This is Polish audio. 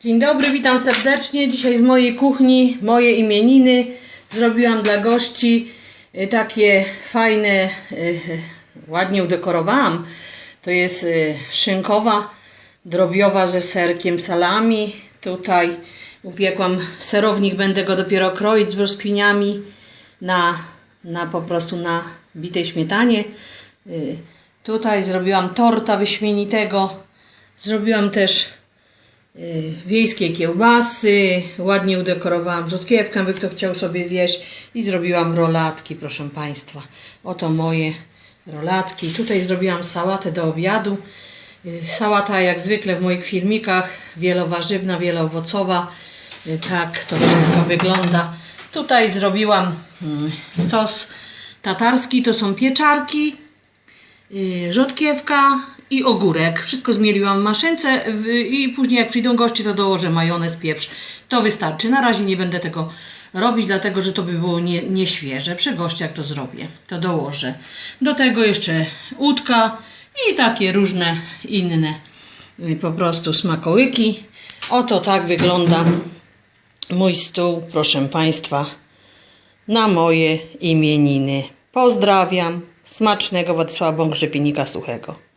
Dzień dobry, witam serdecznie. Dzisiaj z mojej kuchni, moje imieniny. Zrobiłam dla gości y, takie fajne, y, ładnie udekorowałam. To jest y, szynkowa, drobiowa ze serkiem salami. Tutaj upiekłam serownik, będę go dopiero kroić z brzoskwiniami na, na po prostu na bitej śmietanie. Tutaj zrobiłam torta wyśmienitego. Zrobiłam też wiejskie kiełbasy, ładnie udekorowałam rzutkiewkę, by kto chciał sobie zjeść i zrobiłam rolatki, proszę Państwa. Oto moje rolatki. Tutaj zrobiłam sałatę do obiadu. Y, Sałata jak zwykle w moich filmikach, wielowarzywna, wieloowocowa. Y, Tak to wszystko wygląda. Tutaj zrobiłam sos tatarski, to są pieczarki, y, rzodkiewka i ogórek. Wszystko zmieliłam w maszynce i później jak przyjdą goście, to dołożę majonez, pieprz. To wystarczy. Na razie nie będę tego robić, dlatego że to by było nie, nieświeże. Przy gościach to zrobię. To dołożę. Do tego jeszcze łódka i takie różne inne y, po prostu smakołyki. Oto tak wygląda mój stół, proszę Państwa na moje imieniny. Pozdrawiam. Smacznego Władysława Bągrzepiennika Suchego.